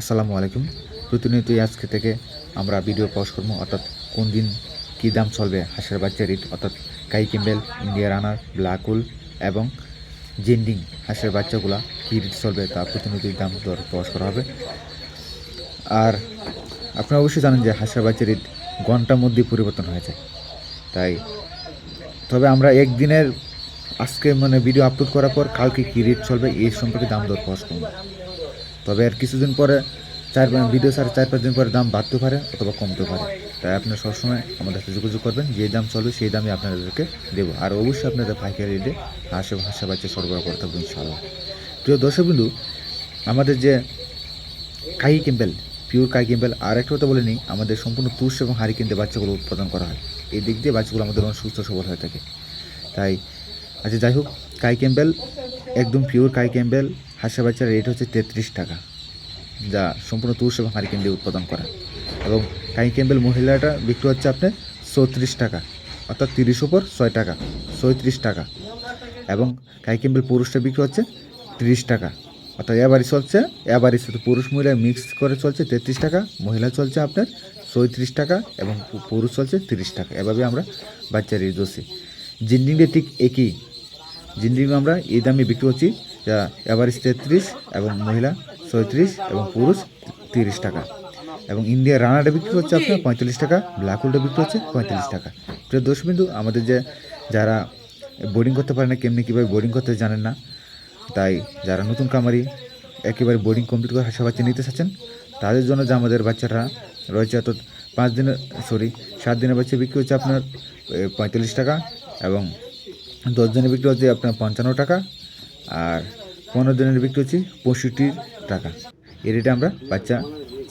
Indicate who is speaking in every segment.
Speaker 1: আসসালামু আলাইকুম। প্রতিনিয়তই আজকে থেকে আমরা ভিডিও পোস্ট করব, অর্থাৎ কোন দিন কী দাম চলবে, হাঁসের বাচ্চার রিট, অর্থাৎ কাই কিম্বেল, ইন্ডিয়া রানার ব্ল্যাকুল এবং জেন্ডিং হাঁসের বাচ্চাগুলা কী রিট চলবে তা প্রতিনিয়তই দাম দর পোস্ট করা হবে। আর আপনারা অবশ্যই জানেন যে হাঁসের বাচ্চার রিট ঘণ্টার মধ্যেই পরিবর্তন হয়ে যায় তাই তবে আমরা একদিনের আজকে মানে ভিডিও আপলোড করার পর কালকে কী রেট চলবে এই সম্পর্কে দাম দর পোস্ট করব। তবে আর কিছুদিন পরে চার পাঁচ ভিডিও ছাড়া, চার পাঁচ দিন পরে দাম বাড়তে পারে অথবা কমতে পারে। তাই আপনারা সবসময় আমাদের সাথে যোগাযোগ করবেন, যে দাম চলবে সেই দামে আপনাদেরকে দেবো। আর অবশ্যই আপনাদের পাইকারি রেটে হাঁসে হাঁসা বাচ্চা সরবরাহ করতে হবে ইনশাআল্লাহ। প্রিয় দর্শক বিন্দু আমাদের যে khaki Campbell pure khaki Campbell আর একটা কথা বলে নিই, আমাদের সম্পূর্ণ তুষ এবং হাড়ি কিনতে বাচ্চাগুলো উৎপাদন করা হয়। এই দিক দিয়ে বাচ্চাগুলো আমাদের অনেক সুস্থ সবল হয়ে থাকে। তাই আচ্ছা যাই হোক কাই ক্যাম্পেল একদম পিওর কাই ক্যাম্পেল হাঁসা বাচ্চার রেট হচ্ছে তেত্রিশ টাকা, যা সম্পূর্ণ তুষ এবং হারিকেন দিয়ে উৎপাদন করা। এবং কাই ক্যাম্পেল মহিলাটা বিক্রি হচ্ছে আপনার চৌত্রিশ টাকা, অর্থাৎ তিরিশ উপর ছয় টাকা, ছয়ত্রিশ টাকা। এবং কাই ক্যাম্পেল পুরুষটা বিক্রি হচ্ছে তিরিশ টাকা, অর্থাৎ এবারই চলছে এবারই শুধু পুরুষ মহিলা মিক্স করে চলছে তেত্রিশ টাকা, মহিলা চলছে আপনার চৌত্রিশ টাকা এবং পুরুষ চলছে তিরিশ টাকা। এভাবে আমরা বাচ্চার রেট দোষী জিন্ডিংয়ে ঠিক একই জিন্ডিং আমরা এই দামে বিক্রি করছি যা এভারেজ তেত্রিশ এবং মহিলা ছয়ত্রিশ এবং পুরুষ তিরিশ টাকা। এবং ইন্ডিয়া রানারটা বিক্রি হচ্ছে আপনার পঁয়তাল্লিশ টাকা ব্ল্যাক হোলটা বিক্রি হচ্ছে পঁয়তাল্লিশ টাকা। প্রিয় দর্শক বিন্দু, আমাদের যে যারা বোর্ডিং করতে পারে না, কেমনি কীভাবে বোর্ডিং করতে জানেন না। তাই যারা নতুন কামারি একেবারে বোর্ডিং কমপ্লিট করে হাসা বাচ্চা নিতে চাচ্ছেন, তাদের জন্য যে আমাদের বাচ্চারা রয়েছে অর্থাৎ পাঁচ দিনের সরি সাত দিনের বাচ্চা বিক্রি হচ্ছে আপনার পঁয়তাল্লিশ টাকা এবং দশ দিনের বিক্রি হচ্ছে আপনার পঞ্চান্ন টাকা। আর পনেরো দিনের বিক্রি হচ্ছে পঁয়ষট্টি টাকা। এই রেটে আমরা বাচ্চা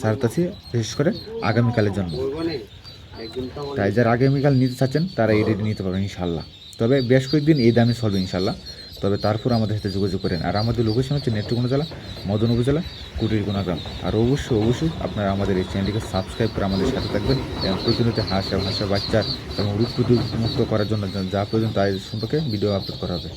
Speaker 1: ছাড়তেছি বিশেষ করে আগামীকালের জন্য। তাই যারা আগামীকাল নিতে চাচ্ছেন, তারা এই রেটে নিতে পারবেন ইনশাল্লাহ তবে বেশ কয়েকদিন এই দামে চলবে ইনশাল্লাহ তবে তারপর আমাদের সাথে যোগাযোগ করেন। আর আমাদের লোকেশন হচ্ছে নেত্রকোনা জেলা মদন উপজেলা, কুটিরকোনা গ্রাম। আর অবশ্যই অবশ্যই আপনারা আমাদের এই চ্যানেলটিকে সাবস্ক্রাইব করে আমাদের সাথে থাকবেন এবং প্রতিনিয়ত হাঁস এবং হাঁসের বাচ্চা এবং রূপ মুক্ত করার জন্য যা প্রয়োজন তাই সম্পর্কে ভিডিও আপলোড করা হবে।